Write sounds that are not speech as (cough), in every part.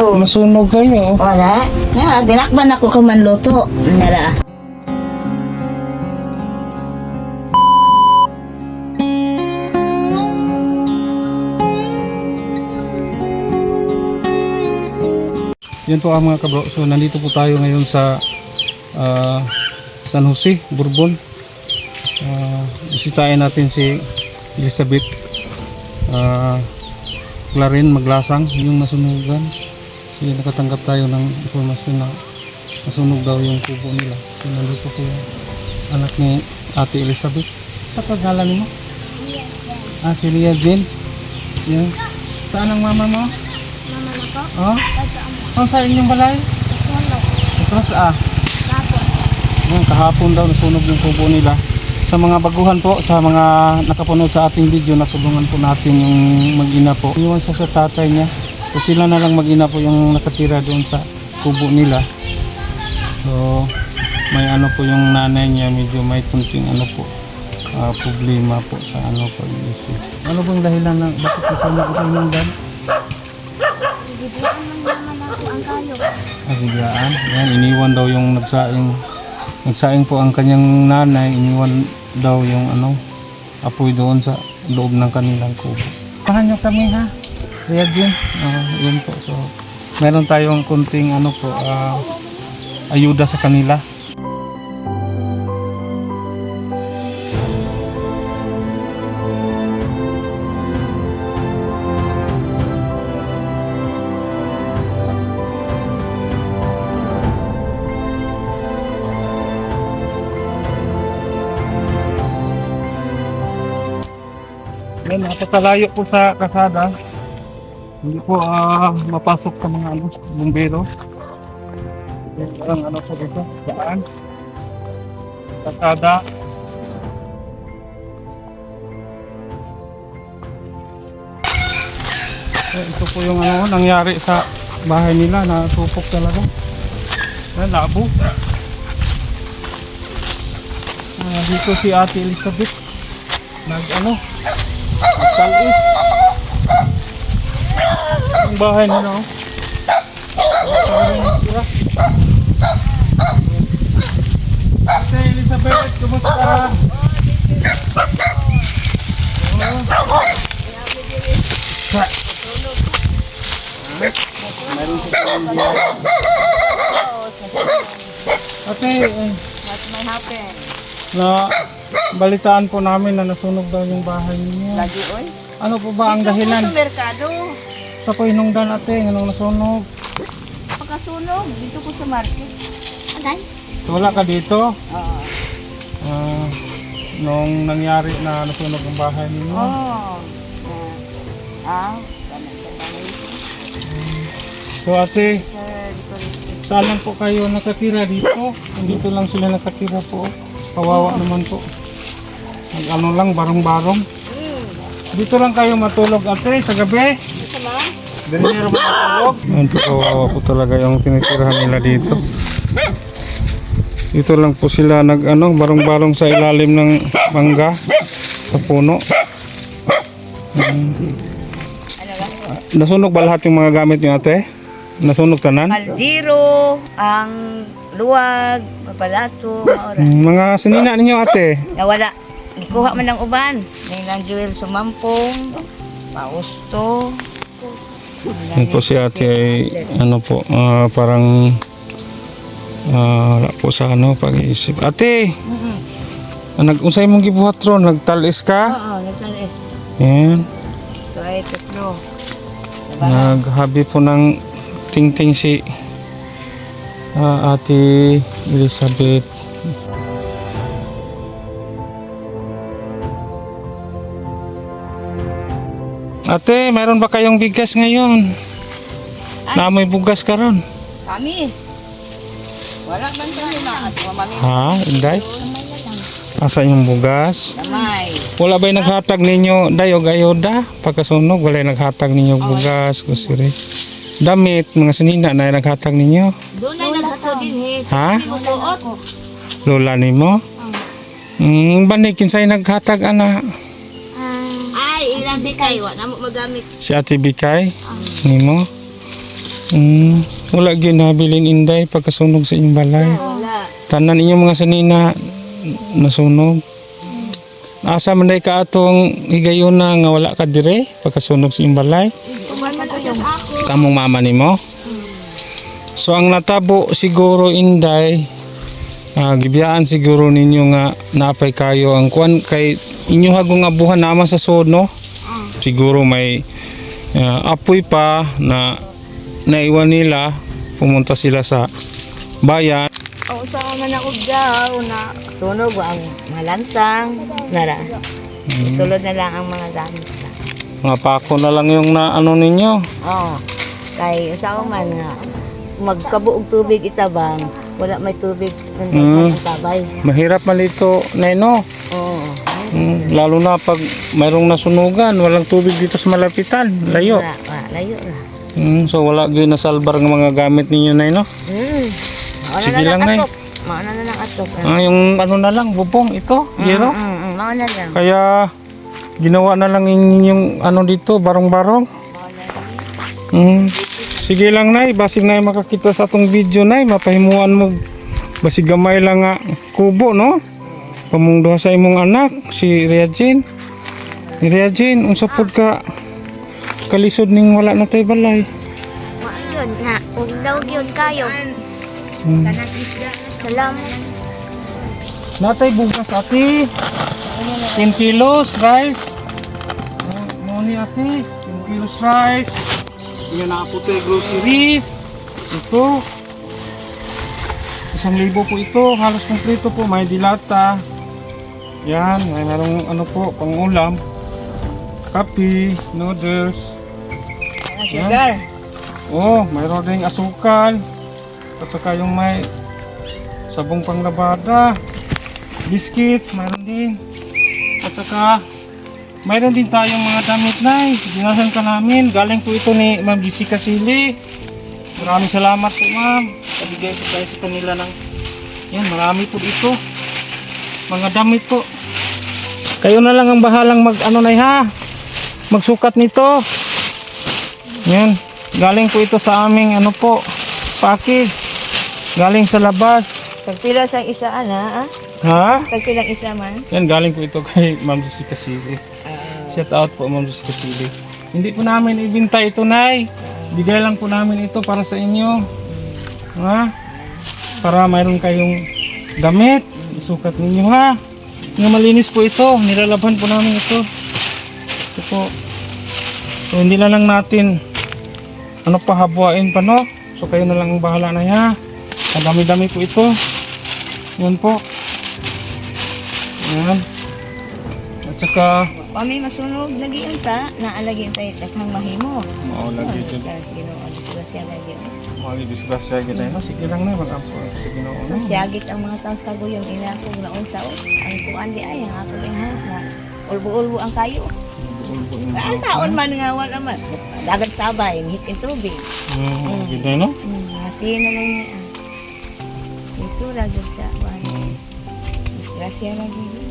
Oo. Masunog kayo. Wala. Nga, dinakban ako ka manluto. Nara. Yan po ang mga kabro. So nandito po tayo ngayon sa ah, San Jose, Bourbon. Uh, bisitahin natin si Elizabeth uh, Clarin Maglasang, yung nasunugan. Yun, nakatanggap tayo ng informasyon na nasunog daw yung kubo nila. So nandito po yung anak ni Ate Elizabeth. Kapagalan mo? Ah, si Lia Jane. Yan. Saan ang mama mo? Mama na ko, Oh? Ang sa inyong balay? Isunod. Tapos ah, Tapos, yung kahapon daw nasunog yung kubo nila. Sa mga baguhan po, sa mga nakapunod sa ating video, natulungan po natin yung mag-ina po. Iwan siya sa tatay niya. So sila na lang mag-ina po yung nakatira doon sa kubo nila. So may ano po yung nanay niya, medyo may kunting ano po, ah, problema po sa ano po isip. Ano bang dahilan ng bakit ito nag-inom dan? bibigyan man naman ako ang kayo. Abigaan. Yan, iniwan daw yung nagsaing nagsaing po ang kanyang nanay, iniwan daw yung ano apoy doon sa loob ng kanilang kubo. Pahan nyo kami ha. Kuya Jim. Ah, yun po. So, meron tayong kunting ano po, ah, ayuda sa kanila. Yan, napakalayo po sa kasada. Hindi po ah, mapasok sa mga ano, bumbero. Yan ang ano po dito, daan. Kasada. Eh, ito po yung ano, nangyari sa bahay nila, natupok talaga. Yan, labo. Ah, dito si Ate Elizabeth nag ano nagtalis ang bahay nila oh. Ate Elizabeth kumusta Oh. Ate, eh, What may happen? na balitaan po namin na nasunog daw yung bahay ninyo. Lagi, oy. Ano po ba ang dahilan? Sa merkado. Sa po hinungdan ate, anong nasunog? Pagkasunog, dito ko sa market. Agay? So, wala ka dito? Oo. Ah, nung nangyari na nasunog ang bahay ninyo? Oh. Ah, ganun sa bahay. So ate, saan lang po kayo nakatira dito? Dito lang sila nakatira po. Kawawa naman po. Nag ano lang, barong-barong. Dito lang kayo matulog ate sa gabi. Dito lang. Ganyan naman matulog. Po, kawawa po talaga yung tinitirahan nila dito. Dito lang po sila nag ano, barong-barong sa ilalim ng mangga sa puno. Ba? Nasunog ba lahat yung mga gamit niyo ate? Nasunog tanan? Kaldiro, ang luwag, mapalato, maura. Hmm, Mga sinina ninyo ate. Nawala. Ikuha man ng uban. Nilang jewel sumampong, pausto. Po si ate ay ano po, ah, parang ah, wala po sa ano, pag-iisip. Ate, Mm-hmm. nag-unsay mong gibuhat ron? Nagtalis ka? Oo, nagtalis. Yan. Ito ay tatlo. Naghabi po ng tingting si ah, ate Elizabeth. Ate, mayroon ba kayong bigas ngayon? Naamoy bugas ka ron? Kami. Wala man tayo na. Ha? Inday? Asa yung bugas? Damay. Wala ba'y naghatag ninyo day o gayoda? Pagkasunog, wala naghatag ninyo bugas, kusiri. Damit, mga sinina na naghatag ninyo. Doon ay nagkato din. Ha? Lola nimo? Mm, banig kinsay naghatag ana? Ay, ilang di kayo. Wala mo magamit. Si Ate Bikay? Nimo? Mm, wala gyud nabilin inday pagkasunog sa inyong balay. Wala. Tanan inyong mga sanina nasunog. Asa man day ka atong higayuna nga wala ka dire pagkasunog sa inyong balay. Kamong mama nimo. So ang natabo siguro inday ah, gibiyaan siguro ninyo nga napay kayo ang kuan kay inyo hagong abuhan naman sa sod no. Siguro may ah, apoy pa na naiwan nila pumunta sila sa bayan. O sa man ako daw na sunog ang mga lansang. Nara. Sulod na lang ang mga gamit na. Mga pako na lang yung na ano ninyo. Oo. Kay sa man nga magkabuog tubig isa bang wala may tubig Mm. ng tabay. Mahirap malito Neno. Oo. Mm, lalo na pag mayroong nasunugan, walang tubig dito sa malapitan, layo. Wala, wala, layo na. Mm, so wala gyud nasalbar ng mga gamit ninyo na no. Hmm. Mauna Sige na lang, Nay. Mauna na lang atok. Ah, yung ano na lang, bubong ito, giro. Mm, mm, mauna lang. Kaya ginawa na lang yung ano dito, barong-barong. Mm. Sige lang nay, basig nay makakita sa atong video nay, mapahimuan mo basig gamay lang nga kubo no. Pamungduha sa imong anak si Reagin. Ni Reagin, unsa pod ka kalisod ning wala na tay balay. Wa yun na. Ug daw yun kayo. Mm. Salamat. Natay bugas ate. 10 kilos rice. Mo ni ate, 10 kilos rice. Yan na po ito groceries. Ito. Isang libo po ito. Halos kompleto po. May dilata. Yan. May merong ano po, pangulam. Kape, noodles. Sugar. Oh, mayroon ding asukal. At saka yung may sabong panglabada. Biscuits, mayroon din. At saka mayroon din tayong mga damit na Dinasan ka namin. Galing po ito ni Ma'am Jessica Sili. Maraming salamat po ma'am. Pabigay po tayo sa kanila ng yan, marami po dito. Mga damit po. Kayo na lang ang bahalang mag ano na ha. Magsukat nito. Yan. Galing po ito sa aming ano po, package. Galing sa labas. Tagpila sa isa ana, ah? Ha? Tagpilang isa man. Yan, galing po ito (laughs) kay Ma'am Jessica Sili. Shout out po Ma'am Jessica Sili. Hindi po namin ibinta ito, Nay. Bigay lang po namin ito para sa inyo. Ha? Para mayroon kayong gamit. Sukat ninyo, ha? Nga malinis po ito. Nilalabhan po namin ito. Ito po. So, hindi na lang natin ano pa habuain pa, no? So, kayo na lang ang bahala na, ha? Ang dami-dami po ito. Yan po. Yan. At saka, Kami masunog lagi unta, naalagi unta itakang mahimo. Oo, lagi dyan. Ginoo disgrasya lagi. Mga disgrasya kita no? Sige lang na, mag-ampo sa Ginoo. So siyagit ang mga taos kaguyong ina ko na unsa o. Ang kuan di ay ang ako yung house na ulbo-ulbo ang kayo. Ulbo yung Ah, saon man nga wala man. Dagat sabay, hitin tubig. Mm, ganda no? Hmm, mga sino lang niya. Isura sa. Mm. Disgrasya lagi. Saon man.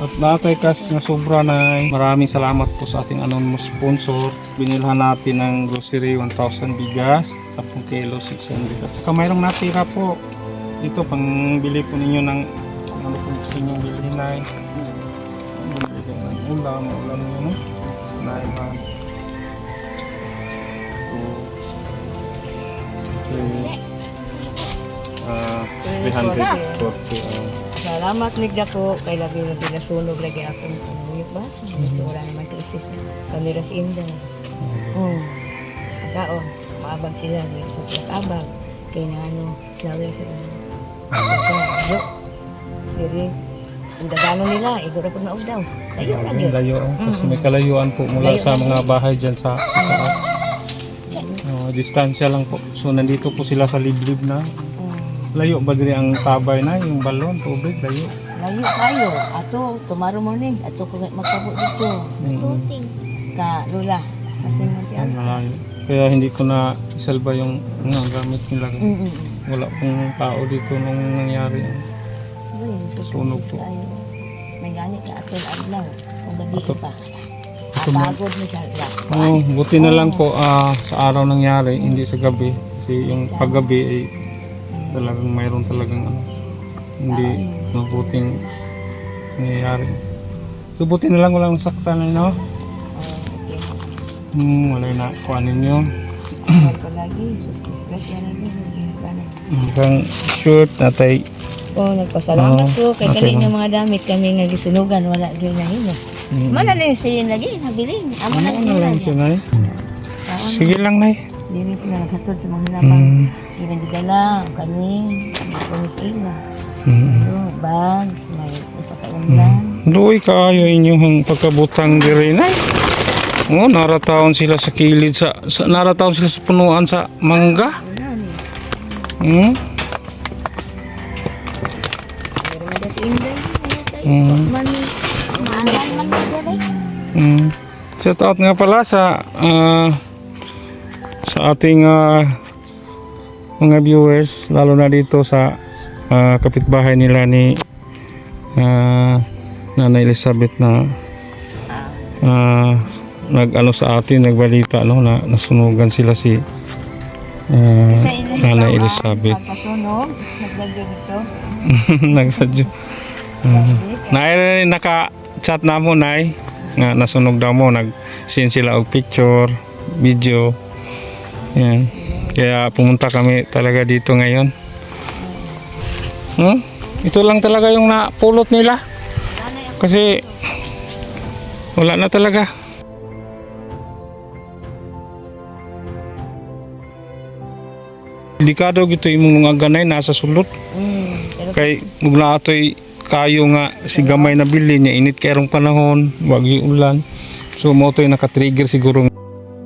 At natay kas na sobra na maraming salamat po sa ating anonymous sponsor. Binilhan natin ng grocery 1,000 bigas, 10 kilo 600. At saka mayroong natira po dito pang bili po ninyo ng ano po gusto nyo bilhin na bumili kayo ng ulam, ulam nyo no? Na ilan. Two, three, ah, 340. ah. Salamat nigda ko kay labi na pinasunog lagi akong pamuyot ba? Gusto ko lang naman ito isip kanila si Inday. Oo. Kao, maabag sila dito sa abag. Kaya na ano, lawi. Sa adyo. Diri, ang dagano nila, igura po na daw. Tayo lang yun. Layo. oh. Kasi may kalayuan po mula Layo sa mga bahay dyan sa taas. Oh, distansya lang po. So nandito po sila sa liblib na. Mm. Layo ba din ang tabay na, yung balon, tubig, layo. Layo kayo. Ato, tomorrow morning, ato ko magkabot dito. Mm. Tuting. Ka, Lula. Kasi mo siya. Malayo. Kaya hindi ko na isalba yung mga gamit nila. Mm-mm. Wala pong tao dito nung nangyari. Sunog po. May ganit ka atol adlaw. Kung gabi Ato- pa. Pagod mo siya. Oh, buti na lang po ah, sa araw nangyari, hindi sa gabi. Kasi yung paggabi ay talagang mayroon talagang ano, hindi mabuting nangyayari. So buti na lang walang saktan ano. Hmm, wala na. Mahal ko lagi. Sus, disgrasya lagi. Mukhang short natay. Oh, nagpasalamat Oo, ko. Kay okay kanina lang. mga damit kami nga gisunugan. Wala din na hino. Hmm. Mana na yung silin lagi. Nabilin. Amo na Ano na lang? Sige lang, Nay. Dili sila naghatod sa mga lamang. Hmm. Pinagdala, kami, kami sila. Hmm. So, bags, may usa ka ulan. Doy kaayo inyong pagkabutang diri nay. Oh, narataon sila sa kilid sa, sa narataon sila sa punuan sa mangga. Man mo dere. Hmm. Shout out nga pala sa ah, sa ating ah, mga viewers lalo na dito sa ah, kapitbahay nila ni ah, Nanay Elizabeth na ah, nag-ano sa atin nagbalita no na nasunugan sila si inyo Nanay Elizabeth. Pagkasunog, (laughs) naglagay dito. nagsadyo uh, na naka chat na mo nay nga nasunog daw mo nag send sila og picture video yan. Kaya pumunta kami talaga dito ngayon. Hmm? ito lang talaga yung napulot nila. Kasi wala na talaga. Delikado gito imong mga ganay nasa sulot. Mm, pero kay mugna atoy kayo nga si gamay na bili niya. Init kayong panahon wag yung ulan. So mo to'y naka-trigger siguro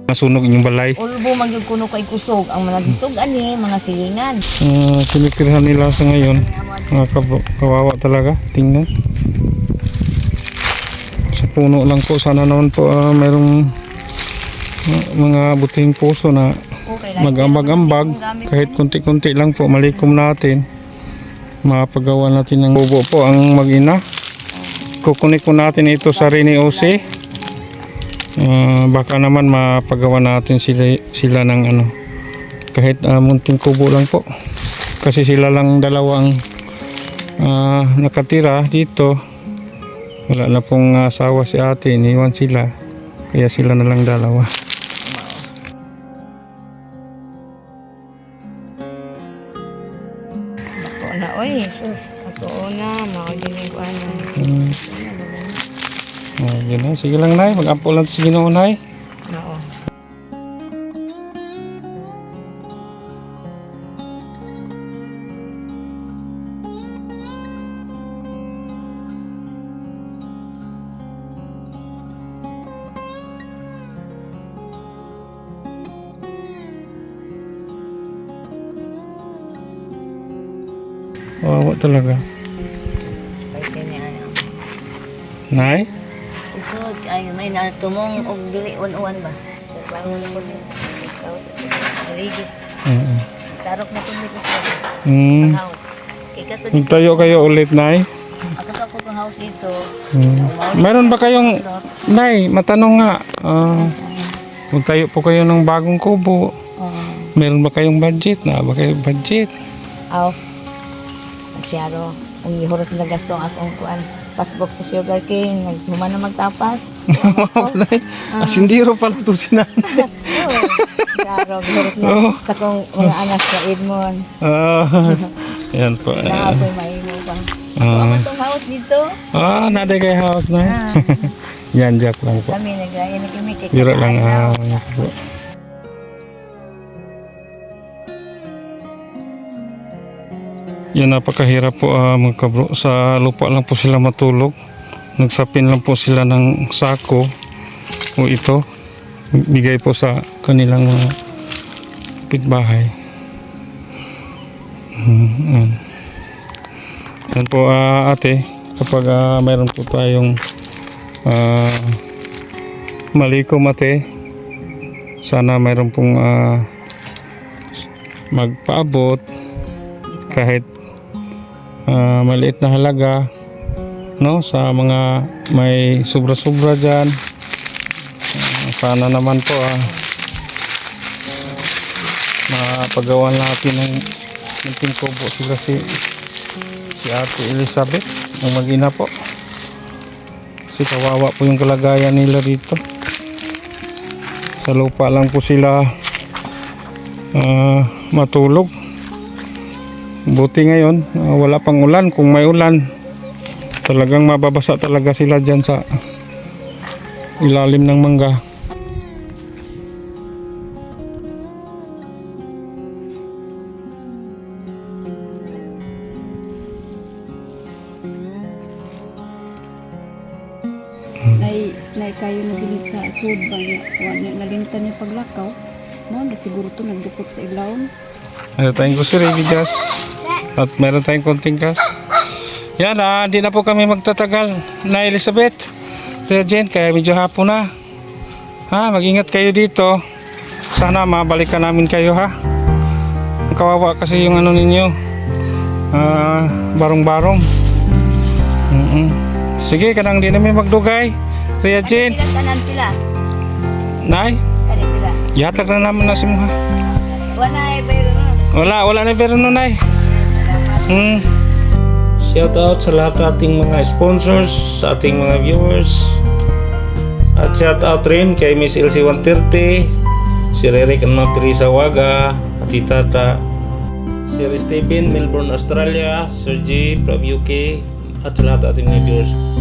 nasunog inyong balay. Ulbo magyud kuno kay kusog. Ang mga ditog ani mga silingan. uh, sinikirhan nila sa ngayon. Mga kawawa talaga tingnan. Sa puno lang po sana naman po ah, mayroong ah, mga butihing puso na mag-ambag-ambag. kahit kunti-kunti lang po malikom natin. Mapagawa natin ng bubo po ang mag-ina. Kukunik po natin ito sa Rini OC Ah, baka naman mapagawa natin sila, sila ng ano kahit ah, munting kubo lang po. Kasi sila lang dalawang ah, nakatira dito. Wala na pong asawa si ate iniwan sila. Kaya sila na lang dalawa Sige lang, Nay. Mag-ampo lang sa Ginoo, Nay. Oo. Wawa talaga. Ano. Nay? Ay may natumong og dili uwan ba? Bangon mo din. Aligid. Mm. Tarok na kundi ko. Mm. Magtayo kayo ulit, Nay. Ako sa ko house dito. Mm. Meron ba kayong... Nay, matanong nga. Ah, magtayo po kayo ng bagong kubo. Oo. Meron ba kayong budget? Na ba kayo budget? Aw. Masyado. Ang ihurot na gasto ang akong kuan. Pasbook sa sugar cane. Naghuman na magtapas. Nay, asindiro pala to si Nanay. (laughs) Oo. Masyado. Ihurot na. Kong mga anak sa Edmond. Ah, yan po. Na ako'y maino pa. Ah, Ako itong house dito. ah naday kay house, Nay. Ah, (laughs) Yan, joke lang po. kami nagraya na kami. Biro lang. Ah, po. Yan napakahirap po ah, mga kabro. Sa lupa lang po sila matulog. Nagsapin lang po sila ng sako o ito. Bigay po sa kanilang mga pitbahay. Hmm, yan. Po ah, ate. Kapag ah, mayroon po tayong ah, malikom ate. Sana mayroon pong ah, magpaabot kahit ah, maliit na halaga no? Sa mga may sobra-sobra diyan sana naman po ah, mapagawa natin ng munting kubo sila si si Ate Elizabeth ang mag-ina po. Kasi kawawa po yung kalagayan nila dito. Sa lupa lang po sila ah, matulog buti ngayon ah, wala pang ulan kung may ulan talagang mababasa talaga sila dyan sa ilalim ng mangga Nay, nay kayo nabilid sa sud ba niya. Wala nalintan niya paglakaw. Mo na siguro to nagdukot sa ilawon. Meron tayong grocery bigas at meron tayong konting cash. Yan ah, hindi na po kami magtatagal na Elizabeth. Kaya Jen, kaya medyo hapon na. Ha, mag-ingat kayo dito. Sana mabalikan namin kayo ha. Kawawa kasi yung ano ninyo. Ah, barong-barong. Mm Sige, kanang di namin magdugay. Kaya Jen, Pila. Nay, Kani pila. yatag na naman na si Muha. Wala ay bayro no. Wala, wala na pero nun ay. Hmm. Shout out sa lahat ng ating mga sponsors, sa ating mga viewers. At shout out rin kay Miss LC 130, si Rerick and Ma'am Teresa Waga, at Tata, Sir Stephen, Melbourne, Australia, Sir G from UK, at sa lahat ng ating mga viewers.